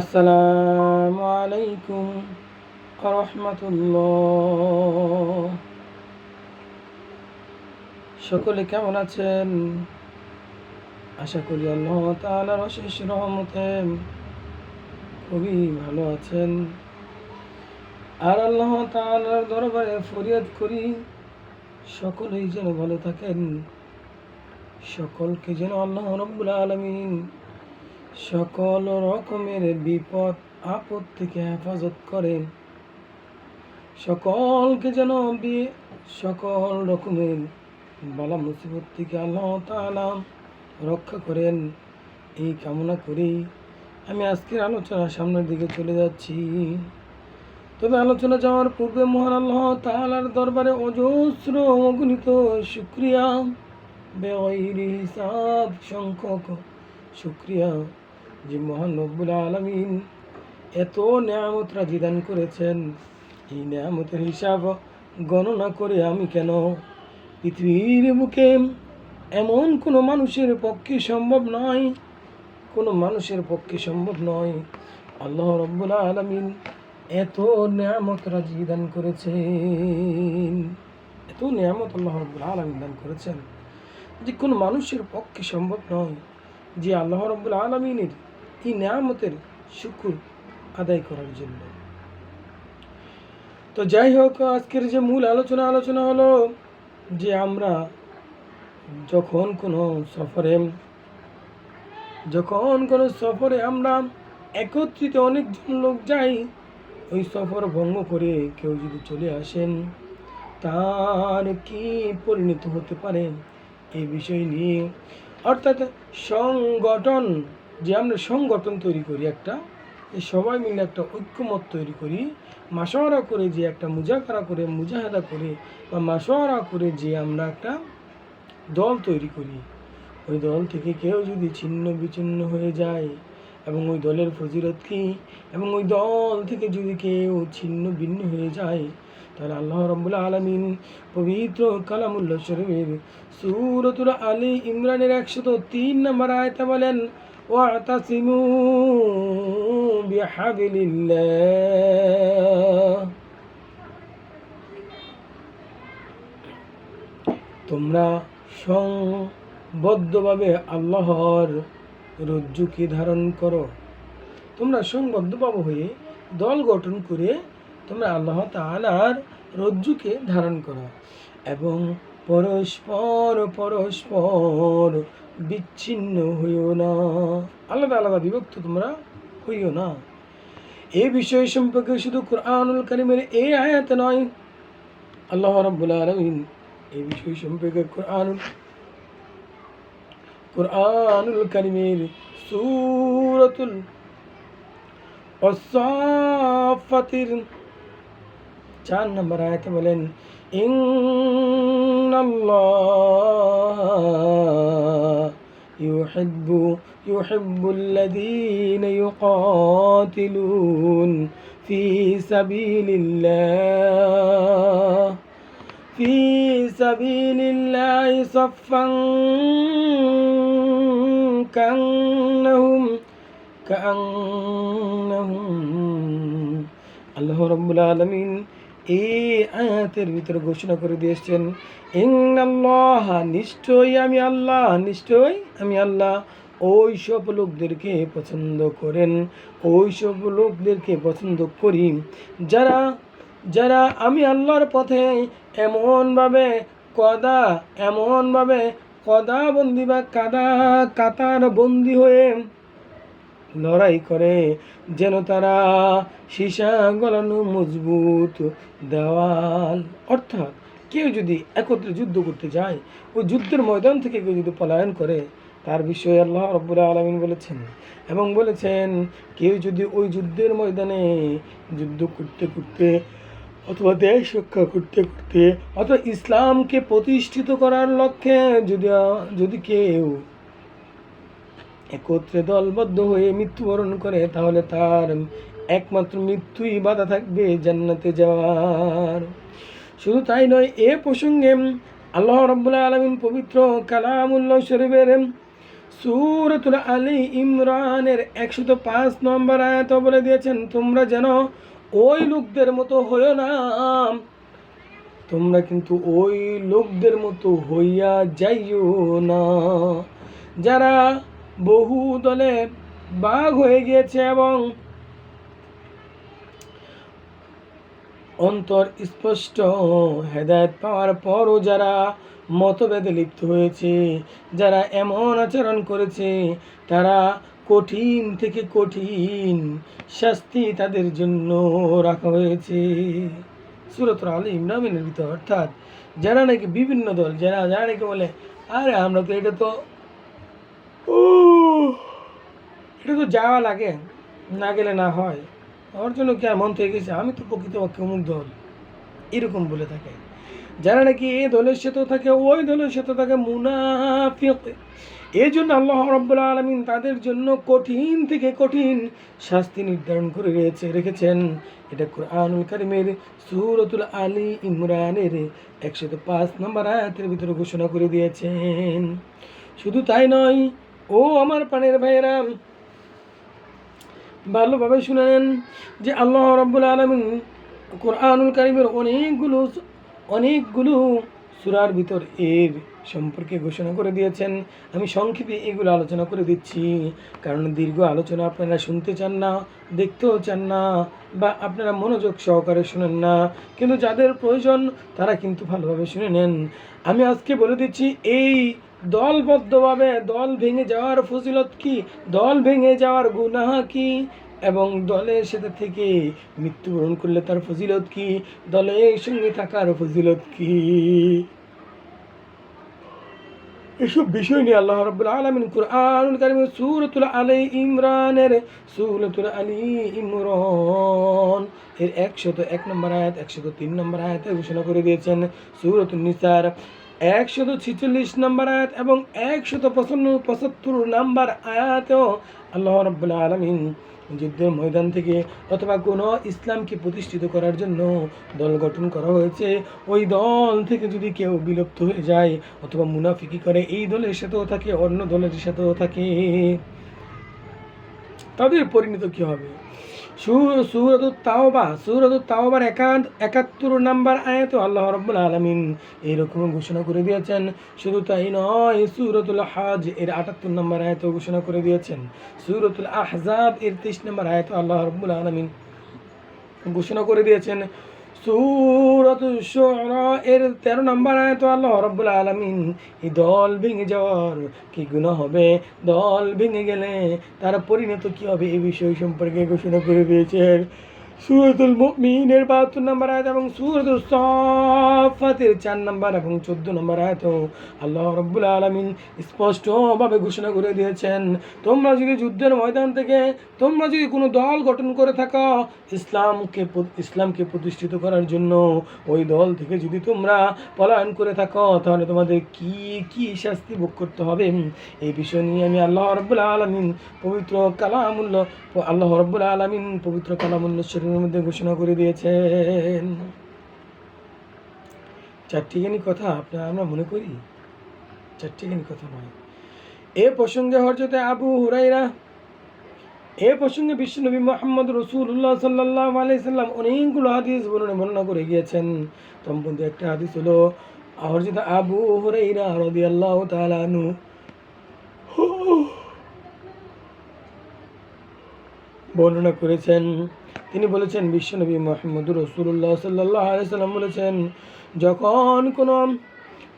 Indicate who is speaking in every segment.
Speaker 1: আসসালামু আলাইকুম রহমতুল্লাহ সকলে কেমন আছেন? আশা করি আল্লাহ তাআলার অশেষ রহমতে খুবই ভালো আছেন। আর আল্লাহ তাআলার দরবারে ফরিয়াদ করি, সকলেই যেন ভালো থাকেন। সকলকে যেন আল্লাহ রব্বুল আলমিন সকল রকমের বিপদ আপদ থেকে হেফাজত করেন। সকলকে যেন সকল রকমের বালা মুসিবত থেকে আল্লাহ তাআলা রক্ষা করেন। এই কামনা করি। আমি আজকের আলোচনা সামনের দিকে চলে যাচ্ছি। তবে আলোচনা যাওয়ার পূর্বে মহান আল্লাহ তাআলার দরবারে অজস্র অগণিত শুক্রিয়া। বেগৈরি হিসাব সংখ্যক শুক্রিয়া। যে মহান রব্বুল আলমিন এত নিয়ামত রাজি দান করেছেন। এই নিয়ামতের হিসাব গণনা করে আমি কেন? পৃথিবীর বুকে এমন কোনো মানুষের পক্ষে সম্ভব নয় কোনো মানুষের পক্ষে সম্ভব নয়। আল্লাহ রব্বুল আলমিন এত নিয়ামত রাজি দান করেছেন। এত নিয়ামত আল্লাহ রব্বুল আলমিন দান করেছেন যে কোনো মানুষের পক্ষে সম্ভব নয়। যে আল্লাহ রব্বুল আলমিনের এই নিয়ামতের শুকুর আদায় করার জন্য? তো যাই হোক, আজকের যে মূল আলোচনা আলোচনা হলো যে আমরা যখন কোনো সফরে, যখন কোনো সফরে আমরা একত্রিত অনেকজন লোক যাই, ওই সফর ভঙ্গ করে কেউ যদি চলে আসেন, তার কি পরিণত হতে পারে এই বিষয় নিয়ে? অর্থাৎ সংগঠন যে আমরা সংগঠন তৈরি করি একটা, এই সবাই মিলে একটা ঐক্যমত তৈরি করি মাসোয়ারা করে যে একটা মুজাকারা করে, মুজাহাদা করে, বা মাসোয়ারা করে যে আমরা একটা দল তৈরি করি। ওই দল থেকে কেউ যদি ছিন্ন বিচ্ছিন্ন হয়ে যায়, এবং ওই দলের ফজিরত কি? এবং ওই দল থেকে যদি কেউ ছিন্ন ভিন্ন হয়ে যায়, তাহলে আল্লাহ রব্বুল আলমিন পবিত্র কালামুল্লাহ শরীফের সুরতুল আলী ইমরানের একশত তিন নম্বর আয়তে বলেন واعتصموا بحبل الله তোমরা সংবদ্ধভাবে আল্লাহর রজ্জুকে ধারণ করো তোমরা সংবদ্ধভাবে হয়ে দল গঠন করে তোমরা আল্লাহ তাআলার রজ্জুকে ধারণ করো এবং পরস্পর পরস্পর বিচ্ছিন্ন হইও না। আলাদা আলাদা বিভক্ত তোমরা হইও না। এই বিষয় সম্পর্কে শুধু কোরআনুল কারিমের এই আয়াত নয়। আল্লাহ রাব্বুল আলামিন এই বিষয় সম্পর্কে কোরআনুল কোরআনুল কারিমের সূরাতুল অসাফাতির চার নম্বর আয়াতে বলেন, ইন্নাল্লাহ يحب يحب الذين يقاتلون في سبيل الله في سبيل الله صفا كأنهم كأنهم. الله رب العالمين এই আয়াতের ভিতরে ঘোষণা করে দিয়েছেন, ইন্নাল্লাহ নিশ্চয়ই আমি আল্লাহ, নিশ্চয়ই আমি আল্লাহ। ওই সব লোকদেরকে পছন্দ করেন ওই সব লোকদেরকে পছন্দ করি। যারা যারা আমি আল্লাহর পথে এমনভাবে কদা এমনভাবে কদা বন্দি বা কাদা কাতার বন্দি হয়ে লড়াই করে, যেন তারা সীসা গলানো মজবুত দেওয়াল। অর্থাৎ কেউ যদি একত্রে যুদ্ধ করতে যায় ওই যুদ্ধের ময়দান থেকে কেউ যদি পলায়ন করে, তার বিষয়ে আল্লাহ রব্বুল আলমিন বলেছেন। এবং বলেছেন, কেউ যদি ওই যুদ্ধের ময়দানে যুদ্ধ করতে করতে অথবা দেশ রক্ষা করতে করতে, অথবা ইসলামকে প্রতিষ্ঠিত করার লক্ষ্যে যদি যদি কেউ একত্রে দলবদ্ধ হয়ে মৃত্যুবরণ করে, তাহলে তার একমাত্র মৃত্যুই বাধা থাকবে জান্নাতে যাওয়ার। শুধু তাই নয়, এ প্রসঙ্গে আল্লাহ রব্বুল আলমিন পবিত্র কালামুল্লাহ শরীফের সুরতুল আলী ইমরানের একশত পাঁচ নম্বর আয়াত বলে দিয়েছেন, তোমরা যেন ওই লোকদের মতো হইও না। তোমরা কিন্তু ওই লোকদের মতো হইয়া যাইও না। যারা বহু দলে বাঘ হয়ে গিয়েছে এবং অন্তর স্পষ্ট হেদায়ত পাওয়ার পরও যারা মতভেদে লিপ্ত হয়েছে, যারা এমন আচরণ করেছে, তারা কঠিন থেকে কঠিন শাস্তি তাদের জন্য রাখা হয়েছে। সুরত আলী ইমরামিনের ভিতর, অর্থাৎ যারা নাকি বিভিন্ন দল, যারা যারা নাকি বলে, আরে, আমরা তো, এটা তো ও এটা তো যাওয়া লাগে, না গেলে না হয়। আমার জন্য কি আর মন থেকে গেছে? আমি তো প্রকৃতপক্ষে অমুক দল। এরকম বলে থাকে। যারা নাকি এই দলের সাথে থাকে, ওই দলের সাথে থাকে, মুনাফিক। এই জন্য আল্লাহ রব্বুল আলমিন তাদের জন্য কঠিন থেকে কঠিন শাস্তি নির্ধারণ করে রয়েছে রেখেছেন। এটা কোরআনুল কারিমের সুরতুল আলী ইমরানের একশত পাঁচ নম্বর আয়াতের ভিতরে ঘোষণা করে দিয়েছেন। শুধু তাই নয় ও আমার পানের ভাইয়েরা, ভালোভাবে শুনেন যে আল্লাহ রব্বুল আলমিন কোরআনুল কারিমের অনেকগুলো অনেকগুলো সুরার ভিতর এর সম্পর্কে ঘোষণা করে দিয়েছেন। আমি সংক্ষেপে এগুলো আলোচনা করে দিচ্ছি। কারণ দীর্ঘ আলোচনা আপনারা শুনতে চান না, দেখতেও চান না, বা আপনারা মনোযোগ সহকারে শুনেন না। কিন্তু যাদের প্রয়োজন, তারা কিন্তু ভালোভাবে শুনে নেন। আমি আজকে বলে দিচ্ছি, এই দলবদ্ধভাবে দল ভেঙে যাওয়ার ফজিলত কি? দল ভেঙে যাওয়ার গুনাহ কি? এবং দলের সাথে থেকে মৃত্যুবরণ করলে তার ফজিলত কি? দলের সঙ্গে থাকার ফজিলত কি? এসব বিষয় নিয়ে আল্লাহ রাব্বুল আলামিন কুরআনুল কারীমের সূরাতুল আলী ইমরানের সূরাতুল আলী ইমরান এর একশত এক নম্বর আয়াত, একশত তিন নম্বর আয়াতে ঘোষণা করে দিয়েছেন সূরাতুন নিসার। একশত ছিচল্লিশ নম্বর আয়াত এবং একশত পঁচান্ন, পঁচাত্তর নম্বর আয়াতেও আল্লাহ রাব্বুল আলামিন যুদ্ধের ময়দান থেকে অথবা কোনো ইসলামকে প্রতিষ্ঠিত করার জন্য দল গঠন করা হয়েছে। ওই দল থেকে যদি কেউ বিলুপ্ত হয়ে যায় অথবা মুনাফিকি করে, এই দলের সাথেও থাকে, অন্য দলের সাথেও থাকে, তাদের পরিণত কি হবে? একাত্তর নাম্বার আল্লাহ এইরকম ঘোষণা করে দিয়েছেন। শুধু তাই নয় হাজ এর আটাত্তর নাম্বার আয়াত ঘোষণা করে দিয়েছেন। এর নাম্বার আয়াত আল্লাহ ঘোষণা করে দিয়েছেন। সুরত এর তেরো নম্বর তো আল্লাহ রব্বুল আলমিন, এই দল ভেঙে যাওয়ার কি গুণ হবে? দল ভেঙে গেলে তার পরিণত কি হবে? এই বিষয় সম্পর্কে ঘোষণা করে দিয়েছেন। সুরতুল মুমিনের বাহাত্তর নম্বর আয়াত এবং সুরতুল সফাতের চার নম্বর এবং চোদ্দ নম্বর আয়াত। আল্লাহ রব্বুল আলমিন স্পষ্টভাবে ঘোষণা করে দিয়েছেন, তোমরা যদি যুদ্ধের ময়দান থেকে, তোমরা যদি কোনো দল গঠন করে থাকো, ইসলামকে ইসলামকে প্রতিষ্ঠিত করার জন্য ওই দল থেকে যদি তোমরা পলায়ন করে থাকো, তাহলে তোমাদের কি কি শাস্তি ভোগ করতে হবে? এই বিষয় নিয়ে আমি আল্লাহ রব্বুল আলমিন পবিত্র কালামুল্ল, আল্লাহ রব্বুল আলমিন পবিত্র কালামুল্ল শরীরের মধ্যে ঘোষণা করে দিয়েছেন। চারটিখানি কথা আপনার আমরা মনে করি। চারটিখানি কথা নয়। এ প্রসঙ্গে হরজতে আবু হুরাইরা এ প্রসঙ্গে বিশ্বনবী মোহাম্মদ রসুল্লাহ সাল্লাহ আলাইসাল্লাম অনেকগুলো হাদিস বর্ণনা বর্ণনা করে গিয়েছেন। তম্পন্থী একটা হাদিস হলো হরজত আবু হুরাইরা রদি আল্লাহ তালানু বর্ণনা করেছেন তিনি বলেছেন বিশ্বনবী মোহাম্মদ রসুল্লাহ সাল্লাহ আলাইসাল্লাম বলেছেন, যখন কোনো,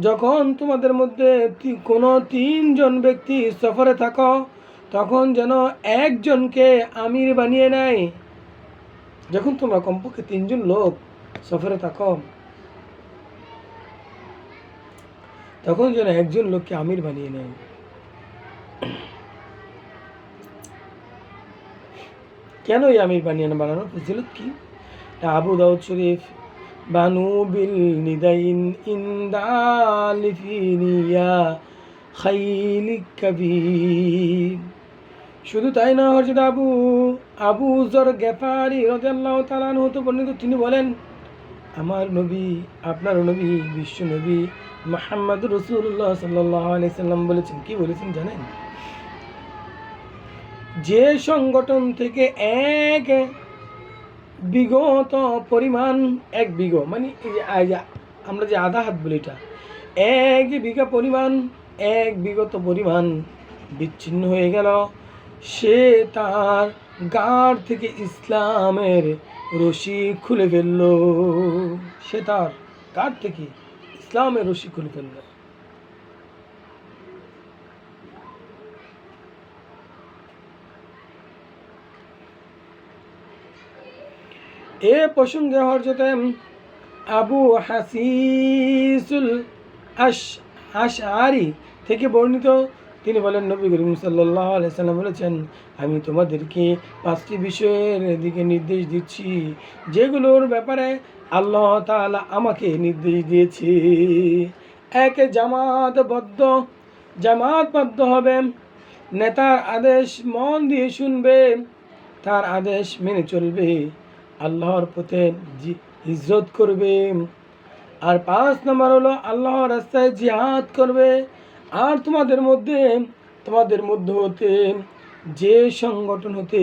Speaker 1: যখন তোমাদের মধ্যে কোনো তিনজন ব্যক্তি সফরে থাকো, তখন যেন একজনকে আমির বানিয়ে নেয়। যখন তোমরা কমপক্ষে তিনজন লোক সফরে থাকো, তখন যেন একজন লোককে আমির বানিয়ে নেয়। কেন এই আমির বানিয়ে না বানানো? ফজিলত কি? আবু দাউদ শরীফ, বানু বিল নিদাইন ইন্দালিফিনিয়া খাইলিক কবির। শুধু তাই না হরজত আবু আবু জর গেফারি রজাল্লাহ তালান হতে বর্ণিত, তিনি বলেন, আমার নবী, আপনার নবী, বিশ্ব নবী মোহাম্মদ রসুল্লাহ সাল্লাহ সাল্লাম বলেছেন। কি বলেছেন জানেন? যে সংগঠন থেকে এক বিগত পরিমাণ, এক বিঘ মানে এই যে আমরা যে আধা হাত বলি এটা, এক বিঘা পরিমাণ, এক বিগত পরিমাণ বিচ্ছিন্ন হয়ে গেল। সে তার গাঢ় থেকে ইসলামের রশি খুলে ফেলল। সে তার গাঢ় থেকে ইসলামের রশি খুলে ফেলল। এ প্রসঙ্গে হরজতে আবু হাসিসুল আশ, আশআরি থেকে বর্ণিত। তিনি বলেন, নবী করিম সাল্লাহ সাল্লাম বলেছেন, আমি তোমাদেরকে পাঁচটি বিষয়ের দিকে নির্দেশ দিচ্ছি, যেগুলোর ব্যাপারে আল্লাহ তাআলা আমাকে নির্দেশ দিয়েছে। এক জামাতবদ্ধ জামাতবদ্ধ হবে। নেতার আদেশ মন দিয়ে শুনবে, তার আদেশ মেনে চলবে। আল্লাহর পথে হিজরত করবে। আর পাঁচ নম্বর হলো আল্লাহর রাস্তায় জিহাদ করবে। আর তোমাদের মধ্যে তোমাদের মধ্যে হতে যে সংগঠন হতে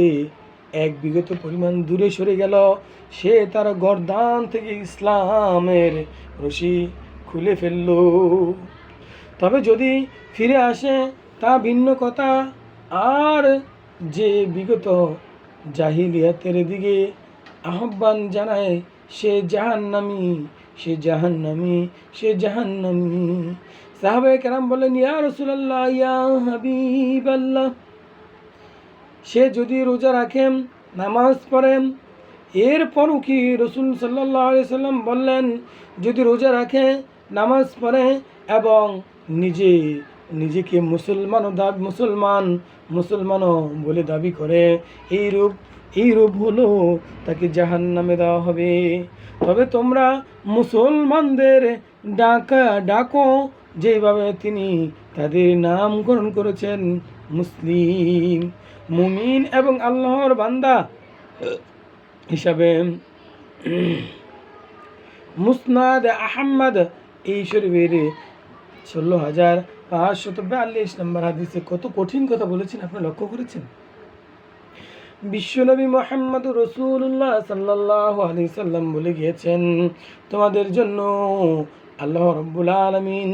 Speaker 1: এক বিগত পরিমাণ দূরে সরে গেল, সে তার গরদান থেকে ইসলামের রশি খুলে ফেলল। তবে যদি ফিরে আসে, তা ভিন্ন কথা। আর যে বিগত জাহিলিয়াতের দিকে আহ্বান জানায়, সে জাহান্নামি সে জাহান্নামি সে জাহান্নামি। সাহাবে কেরাম বলেন ইয়া রসুলাল্লাহ, ইয়া হাবিবাল্লাহ, সে যদি রোজা রাখেন নামাজ পড়েন এরপরও কি রসুল সাল্লাহ সাল্লাম বললেন, যদি রোজা রাখে, নামাজ পড়ে এবং নিজে নিজেকে মুসলমানও দাবি, মুসলমান, মুসলমানও বলে দাবি করে। এই রূপ এই রূপ হলো তাকে জাহান নামে দেওয়া হবে। তবে তোমরা মুসলমানদের ডাকা, ডাকো, যেভাবে তিনি তাদের নামকরণ করেছেন মুসলিম, মুমিন এবং আল্লাহর বান্দা হিসাবে। মুসনাদ আহম্মদ এই শরীফের ষোলো হাজার পাঁচশত বিয়াল্লিশ নম্বর হাদিসে কত কঠিন কথা বলেছেন, আপনি লক্ষ্য করেছেন? বিশ্বনবী মোহাম্মদ রসুল্লাহ সাল্লাহ আলি সাল্লাম বলে গিয়েছেন, তোমাদের জন্য আল্লাহ রব্বুল আলমিন,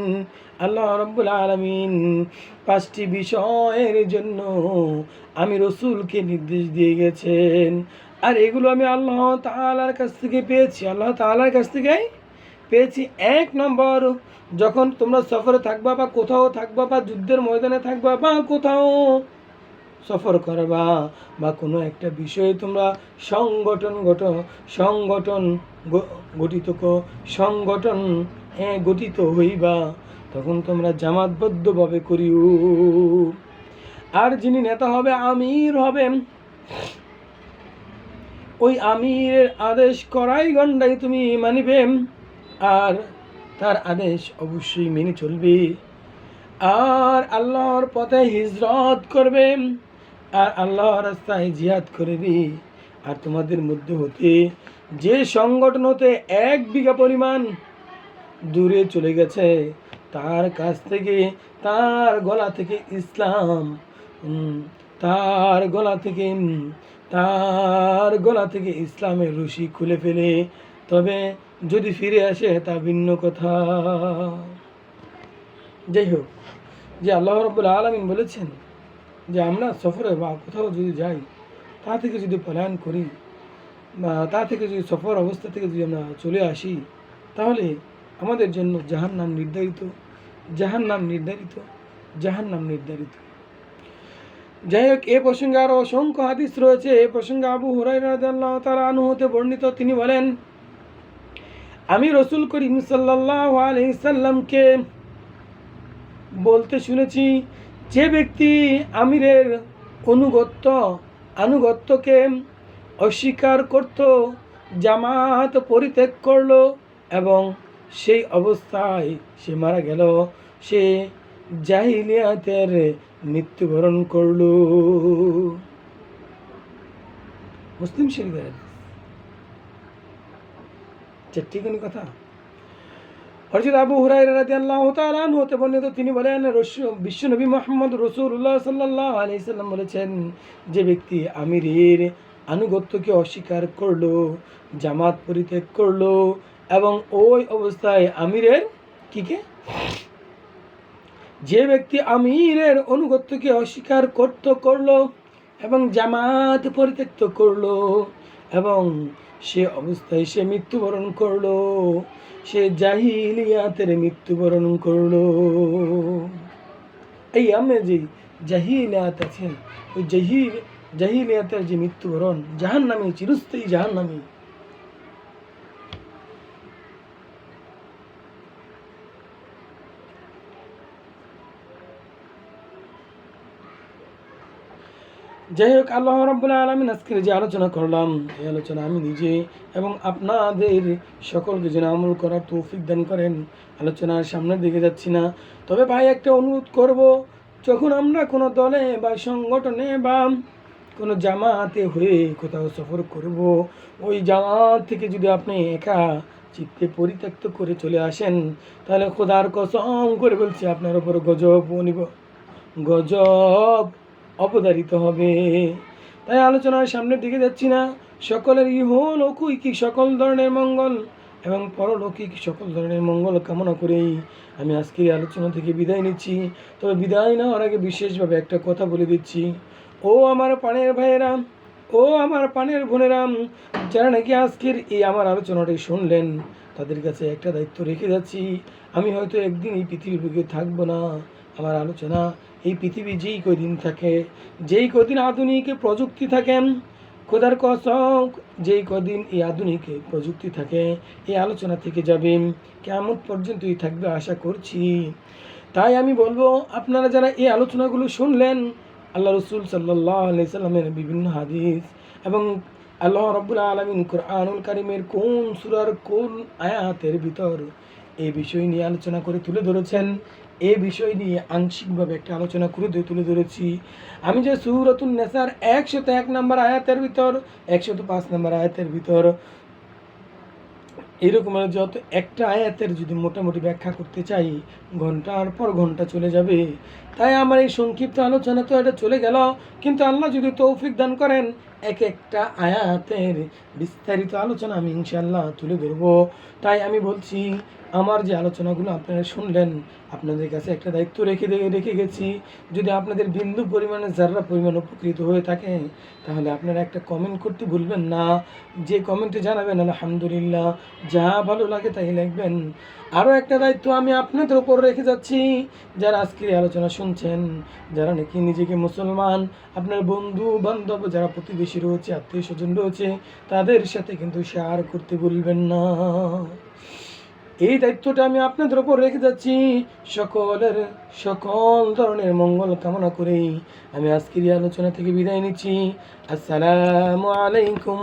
Speaker 1: আল্লাহ রব্বুল আলমিন পাঁচটি বিষয়ের জন্য আমি রসুলকে নির্দেশ দিয়ে গেছেন আর এগুলো আমি আল্লাহ তালার কাছ থেকে পেয়েছি। আল্লাহ তালার কাছ থেকেই পেয়েছি এক নম্বর। যখন তোমরা সফরে থাকবা বা কোথাও থাকবা বা যুদ্ধের ময়দানে থাকবা বা কোথাও সফর করবা বা কোনো একটা বিষয়ে তোমরা সংগঠন গঠ, সংগঠন গঠিত সংগঠন হ্যাঁ গঠিত হইবা, তখন তোমরা জামাতবদ্ধভাবে করিও। আর যিনি নেতা হবে, আমির হবেন ওই আমিরের আদেশ করাই গণ্ডাই তুমি মানিবে। আর তার আদেশ অবশ্যই মেনে চলবে। আর আল্লাহর পথে হিজরত করবে, আর আল্লাহর রাস্তায় জিহাদ করবে। আর তোমাদের মধ্যে হতে যে সংগঠন হতে এক বিঘা পরিমাণ দূরে চলে গেছে, তার কাছ থেকে, তার গলা থেকে ইসলাম তার গলা থেকে তার গলা থেকে ইসলামের রশি খুলে ফেলে। তবে যদি ফিরে আসে তা ভিন্ন কথা। যাই হোক যে আল্লাহ রব্বুল আলমিন বলেছেন যে আমরা সফরে বা কোথাও যদি যাই, তা থেকে যদি পলায়ন করি বা তা থেকে যদি সফর অবস্থা থেকে যদি আমরা চলে আসি, তাহলে আমাদের জন্য জাহান নাম নির্ধারিত জাহান নাম নির্ধারিত জাহান নাম নির্ধারিত। যাই হোক এ প্রসঙ্গে আরও অসংখ্য হাদিস রয়েছে। এ প্রসঙ্গে আবু হুরাই রাজাল্লাহ তালা আনু হতে বর্ণিত। তিনি বলেন আমি রসুল করিম সাল্লাহ আলহিসাল্লামকে বলতে শুনেছি, যে ব্যক্তি আমিরের অনুগত্য, আনুগত্যকে অস্বীকার করত জামাত পরিত্যাগ করল এবং সেই অবস্থায় সে মারা গেল, সে জাহিলিয়াতের মৃত্যুবরণ করল। মুসলিম শরীফের কথা। হযরত আবু তাআলা হতে বর্ণিত, তিনি বলেন মুহাম্মদ আলাইহি সাল্লাম বলেছেন যে ব্যক্তি আমিরের আনুগত্যকে অস্বীকার করল, জামাত পরিত্যাগ করল এবং ওই অবস্থায় আমিরের কি কে? যে ব্যক্তি আমিরের অনুগত্যকে অস্বীকার করতে, করল এবং জামাত পরিত্যক্ত করল এবং সে অবস্থায় সে মৃত্যুবরণ করল। সে জাহিলিয়াতের মৃত্যুবরণ করল। এই আমি যে জাহিলিয়াত আছেন, ওই জাহিল জাহিলিয়াতের যে মৃত্যুবরণ জাহান নামে চিরস্থায়ী জাহান নামে যাই হোক আল্লাহ রব্বুল আলমিন আজকের যে আলোচনা করলাম। এই আলোচনা আমি নিজে এবং আপনাদের সকলকে যেন আমল করার তৌফিক দান করেন। আলোচনার সামনের দিকে যাচ্ছি না। তবে ভাই, একটা অনুরোধ করব, যখন আমরা কোনো দলে বা সংগঠনে বা কোনো জামাতে হয়ে কোথাও সফর করব, ওই জামাত থেকে যদি আপনি একা চিত্তে পরিত্যক্ত করে চলে আসেন, তাহলে খোদার কসম করে বলছি, আপনার উপর গজব অনিব, গজব অবধারিত হবে। তাই আলোচনার সামনের দিকে যাচ্ছি না। সকলের ইহলৌকিক সকল ধরনের মঙ্গল এবং পরলৌকিক সকল ধরনের মঙ্গল কামনা করেই আমি আজকের আলোচনা থেকে বিদায় নিচ্ছি। তবে বিদায় নেওয়ার আগে বিশেষভাবে একটা কথা বলে দিচ্ছি। ও আমার পানের ভাইয়েরা, ও আমার পানের বোনেরাম যারা নাকি আজকের এই আমার আলোচনাটি শুনলেন, তাদের কাছে একটা দায়িত্ব রেখে যাচ্ছি। আমি হয়তো একদিন এই পৃথিবীর বুকে থাকব না। আমার আলোচনা এই পৃথিবী যেই কদিন থাকে, যেই কদিন আধুনিক প্রযুক্তি থাকেন খোদার কসম, যেই কদিন এই আধুনিক প্রযুক্তি থাকে, এই আলোচনা থেকে যাবেন কেমন পর্যন্তই থাকবে আশা করছি। তাই আমি বলব, আপনারা যারা এই আলোচনাগুলো শুনলেন, আল্লাহ রসুল সাল্লাহ আলি সাল্লামের বিভিন্ন হাদিস এবং আল্লাহ রব্বুল আলমিন কোরআনুল কারিমের কোন সুরার কোন আয়াতের ভিতর এই বিষয় নিয়ে আলোচনা করে তুলে ধরেছেন এই বিষয় নিয়ে আংশিকভাবে একটা আলোচনা করে তুলে ধরেছি। আমি যে সুরতুল নেসার একশত এক নম্বর আয়াতের ভিতর, একশত পাঁচ নম্বর আয়াতের ভিতর, এরকম যত একটা আয়াতের যদি মোটামুটি ব্যাখ্যা করতে চাই, ঘণ্টার পর ঘণ্টা চলে যাবে। তাই আমার এই সংক্ষিপ্ত আলোচনা তো এটা চলে গেল। কিন্তু আল্লাহ যদি তৌফিক দান করেন, এক একটা আয়াতের বিস্তারিত আলোচনা আমি ইনশাল্লাহ তুলে ধরবো। তাই আমি বলছি, আমার যে আলোচনাগুলো আপনারা শুনলেন আপনাদের কাছে একটা দায়িত্ব রেখে রেখে গেছি। যদি আপনাদের বিন্দু পরিমাণে যারা পরিমাণ উপকৃত হয়ে থাকে তাহলে আপনারা একটা কমেন্ট করতে ভুলবেন না। যে কমেন্টে জানাবেন, আলহামদুলিল্লাহ, যা ভালো লাগে তাই লিখবেন। আরও একটা দায়িত্ব আমি আপনাদের উপর রেখে যাচ্ছি। যারা আজকের আলোচনা শুনছেন, যারা নাকি নিজেকে মুসলমান, আপনার বন্ধু বান্ধব যারা প্রতিবেশী রয়েছে আত্মীয় স্বজন রয়েছে, তাদের সাথে কিন্তু শেয়ার করতে ভুলবেন না। এই দায়িত্বটা আমি আপনাদের ওপর রেখে যাচ্ছি। সকলের, সকল ধরনের মঙ্গল কামনা করেই আমি আজকের এই আলোচনা থেকে বিদায় নিচ্ছি। আসসালামু আলাইকুম।